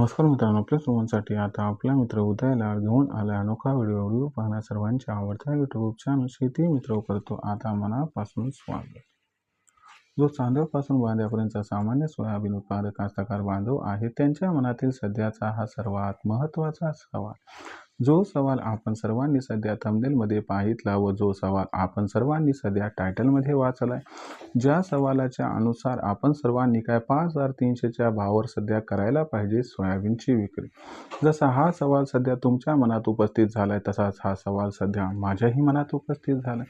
नमस्कार मित्रांनो आपल्या सर्वांसाठी आता आपला मित्र उदयला घेऊन आला अनोखा व्हिडिओ व्हिडिओ पाहण्या सर्वांच्या आवडता. यूट्यूब चॅनल शेती मित्र करतो. आता मनापासून स्वागत. जो चांदळपासून बांध्यापर्यंतचा सामान्य सोयाबीन उत्पादक कास्तकार बांधव आहे त्यांच्या मनातील सध्याचा हा सर्वात महत्त्वाचा सवाल. जो सवाल आपण सर्वांनी सध्या थंबनेलमध्ये पाहितला व जो सवाल आपण सर्वांनी सध्या टायटलमध्ये वाचलाय ज्या सवालाच्या अनुसार आपण सर्वांनी काय पाच हजार तीनशेच्या भावावर सध्या करायला पाहिजे सोयाबीनची विक्री. जसा हा सवाल सध्या तुमच्या मनात उपस्थित झालाय तसाच हा सवाल सध्या माझ्याही मनात उपस्थित झालाय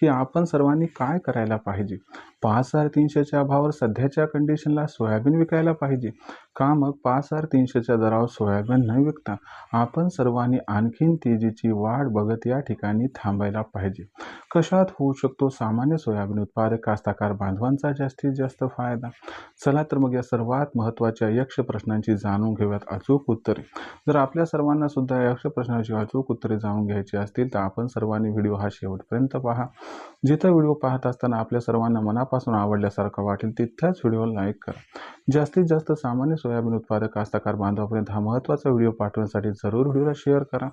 की आपण सर्वांनी काय करायला पाहिजे? पाच हजार तीनशेच्या भावावर सध्याच्या कंडिशनला सोयाबीन विकायला पाहिजे? का मग पाच हजार तीनशेच्या दरावर सोयाबीन न विकता आपण सर्वांनी आणखीन तेजीची वाढ बघत या ठिकाणी थांबायला पाहिजे. कशात होऊ शकतो सामान्य सोयाबीन उत्पादक कास्ताकार बांधवांचा जास्तीत जास्त फायदा? चला तर मग या सर्वात महत्त्वाच्या यक्ष प्रश्नांची जाणून घेऊयात अचूक उत्तरे. जर आपल्या सर्वांना सुद्धा यक्ष प्रश्नाची अचूक उत्तरे जाणून घ्यायची असतील तर आपण सर्वांनी व्हिडिओ हा शेवटपर्यंत पहा. जिथं व्हिडिओ पाहत असताना आपल्या सर्वांना मनापासून आवडल्यासारखं वाटेल तिथ्याच व्हिडिओ लाईक करा. जास्तीत जास्त सामान्य सोयाबीन उत्पादक कास्ताकार बांधवापर्यंत हा महत्त्वाचा व्हिडिओ पाठवण्यासाठी जरूर व्हिडिओला शेअर करा.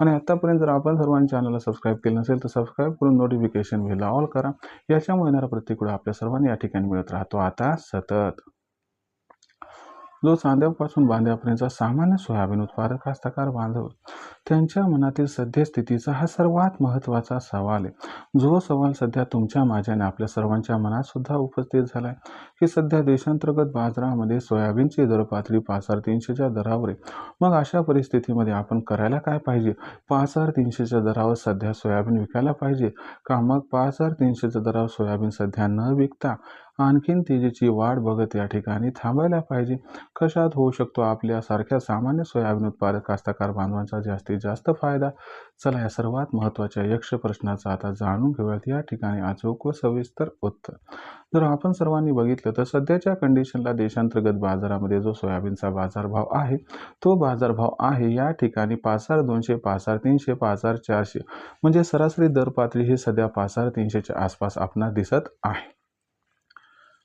आणि आत्तापर्यंत जर आपण सर्वांनी चॅनलला सबस्क्राईब केलं नसेल तर सबस्क्राईब करून नोटिफिकेशन बेल ऑल करा. याच्यामुळे येणारा प्रत्येक आपल्या सर्वांनी या ठिकाणी मिळत राहतो. आता सतत. जो चांद्यापासून बांध्यापर्यंतचा सामान्य सोयाबीन उत्पादक कास्तकार बांधव त्यांच्या मनातील सद्यस्थितीचा हा सर्वात महत्त्वाचा सवाल आहे. जो सवाल सध्या तुमच्या माझ्याने आपल्या सर्वांच्या मनात सुद्धा उपस्थित झाला आहे की सध्या देशांतर्गत बाजारामध्ये सोयाबीनची दर पातळी पाच हजार तीनशेच्या दरावर आहे. मग अशा परिस्थितीमध्ये आपण करायला काय पाहिजे? पाच हजार तीनशेच्या दरावर सध्या सोयाबीन विकायला पाहिजे? का मग पाच हजार तीनशेच्या दरावर सोयाबीन सध्या न विकता आणखीन तेजीची वाढ बघत या ठिकाणी थांबायला पाहिजे? कशात होऊ शकतो आपल्यासारख्या सामान्य सोयाबीन उत्पादक कास्तकार बांधवांचा जास्तीत जास्त फायदा. चला या सर्वात महत्त्वाच्या यक्ष प्रश्नाचा आता जाणून घेऊयात. या ठिकाणी अचूक व सविस्तर उत्तर. जर आपण सर्वांनी बघितलं तर सध्याच्या कंडिशनला देशांतर्गत बाजारामध्ये जो सोयाबीनचा बाजारभाव आहे तो बाजारभाव आहे या ठिकाणी पाच हजार दोनशे पाच हजार तीनशे पाच हजार चारशे. म्हणजे सरासरी दर पातळी ही सध्या पाच हजार तीनशेच्या आसपास आपणास दिसत आहे.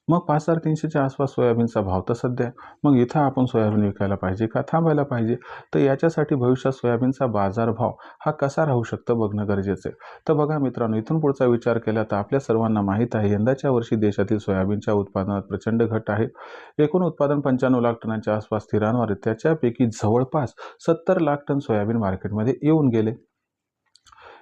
मग पाच हजार तीनशेच्या आसपास सोयाबीनचा भाव तर सध्या. मग इथं आपण सोयाबीन विकायला पाहिजे का? थांबायला पाहिजे. तर याच्यासाठी भविष्यात सोयाबीनचा बाजारभाव हा कसा राहू शकतो बघणं गरजेचं आहे. तर बघा मित्रांनो इथून पुढचा विचार केला तर आपल्या सर्वांना माहीत आहे यंदाच्या वर्षी देशातील सोयाबीनच्या उत्पादनात प्रचंड घट आहे. एकूण उत्पादन पंच्याण्णव लाख टनांच्या आसपास स्थिरांवर त्याच्यापैकी जवळपास सत्तर लाख टन सोयाबीन मार्केटमध्ये येऊन गेले.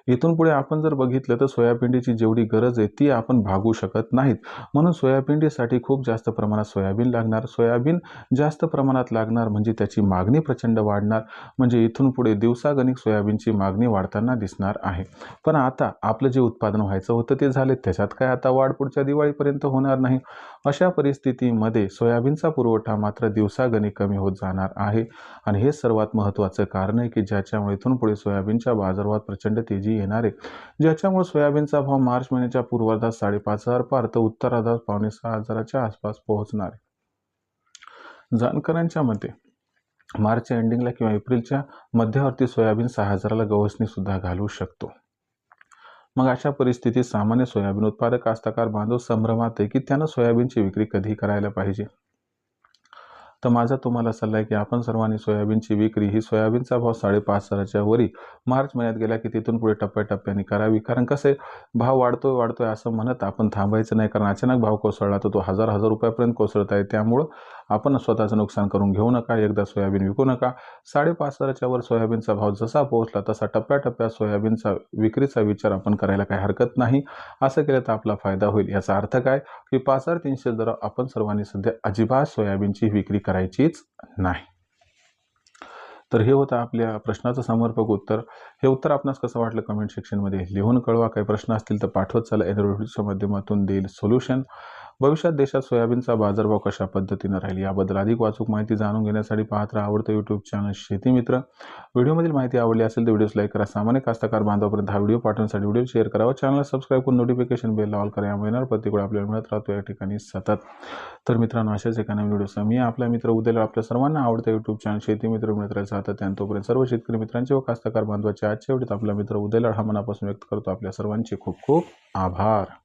इथून पुढे आपण जर बघितलं तर सोयाबीनची जेवढी गरज आहे ती आपण भागू शकत नाहीत. म्हणून सोयाबीनसाठी खूप जास्त प्रमाणात सोयाबीन लागणार. सोयाबीन जास्त प्रमाणात लागणार म्हणजे त्याची मागणी प्रचंड वाढणार. म्हणजे इथून पुढे दिवसागणिक सोयाबीनची मागणी वाढताना दिसणार आहे. पण आता आपलं जे उत्पादन व्हायचं होतं ते झाले. त्याच्यात काय आता वाढ पुढच्या दिवाळीपर्यंत होणार नाही. अशा परिस्थितीमध्ये सोयाबीनचा पुरवठा मात्र दिवसागणिक कमी होत जाणार आहे. आणि हे सर्वात महत्त्वाचं कारण आहे की ज्याच्यामुळे इथून पुढे सोयाबीनच्या बाजारात प्रचंड तेजी येणार आहे. ज्याच्यामुळे सोयाबीनचा भाव मार्च महिन्याच्या पूर्वार्धात साडेपाच हजार पार तर उत्तरार्धात पावणे सहा हजाराच्या आसपास पोहोचणार आहे. जाणकारांच्या मते मार्चच्या एंडिंगला किंवा एप्रिलच्या मध्यवर्ती सोयाबीन सहा हजाराला गवसणी सुद्धा घालू शकतो. मग अशा परिस्थितीत सामान्य सोयाबीन उत्पादक कास्तकार बांधव संभ्रमात आहे की त्यानं सोयाबीनची विक्री कधी करायला पाहिजे? तर माझा तुम्हाला सल्ला आहे की आपण सर्वांनी सोयाबीनची विक्री ही सोयाबीनचा भाव साडेपाच हजाराच्या वरी मार्च महिन्यात गेला की तिथून पुढे टप्प्याटप्प्याने करावी. कारण कसं आहे भाव वाढतोय वाढतोय असं म्हणत आपण थांबायचं नाही. कारण अचानक भाव कोसळला तर तो हजार हजार रुपयापर्यंत कोसळत आहे. त्यामुळं आपण स्वतःचं नुकसान करून घेऊ नका एकदा सोयाबीन विकू नका. साडेपाच हजाराच्या वर सोयाबीनचा भाव जसा पोहोचला तसा टप्प्याटप्प्यात सोयाबीनचा विक्रीचा विचार आपण करायला काही हरकत नाही. असं केलं तर आपला फायदा होईल. याचा अर्थ काय? की पाच हजार तीनशे दर आपण सर्वांनी सध्या अजिबात सोयाबीनची विक्री करायचीच नाही. तर हे होतं आपल्या प्रश्नाचं समर्पक उत्तर. हे उत्तर आपणास कसं वाटलं कमेंट सेक्शनमध्ये लिहून कळवा. काही प्रश्न असतील तर पाठवत चला. एनरोडच्या माध्यमातून देईल सोल्युशन भविष्यात देशात सोयाबीनचा बाजारभाव कशा पद्धतीनं राहील याबद्दल अधिक वाचूक माहिती जाणून घेण्यासाठी पाहत राहा आवडतं यूट्यूब चॅनल शेतीमित्र व्हिडिओमधील माहिती आवडली असेल तर व्हिडिओज लाईक करा. सामान्य कास्तकार बांधवापर्यंत हा व्हिडिओ पाठवण्यासाठी व्हिडिओ शेअर करा व चॅनल सबस्क्राईब करून नोटिफिकेशन बेल ऑल करा. यामुळे महिन्यावर प्रत्येक आपल्याला मिळत राहतो. या ठिकाणी सतत. तर मित्रांनो अशाच एका नवीन व्हिडिओ मी आपल्या मित्र उद्याला आपल्या सर्वांना आवडतं यूट्यूब चॅनल शेती मित्र मिळत राहायचं आता तोपर्यंत सर्व शेतकरी मित्रांचे व कास्तकार बांधवाचे आजच्या वेळेत आपला मित्र उद्याला हा मनापासून व्यक्त करतो. आपल्या सर्वांचे खूप खूप आभार.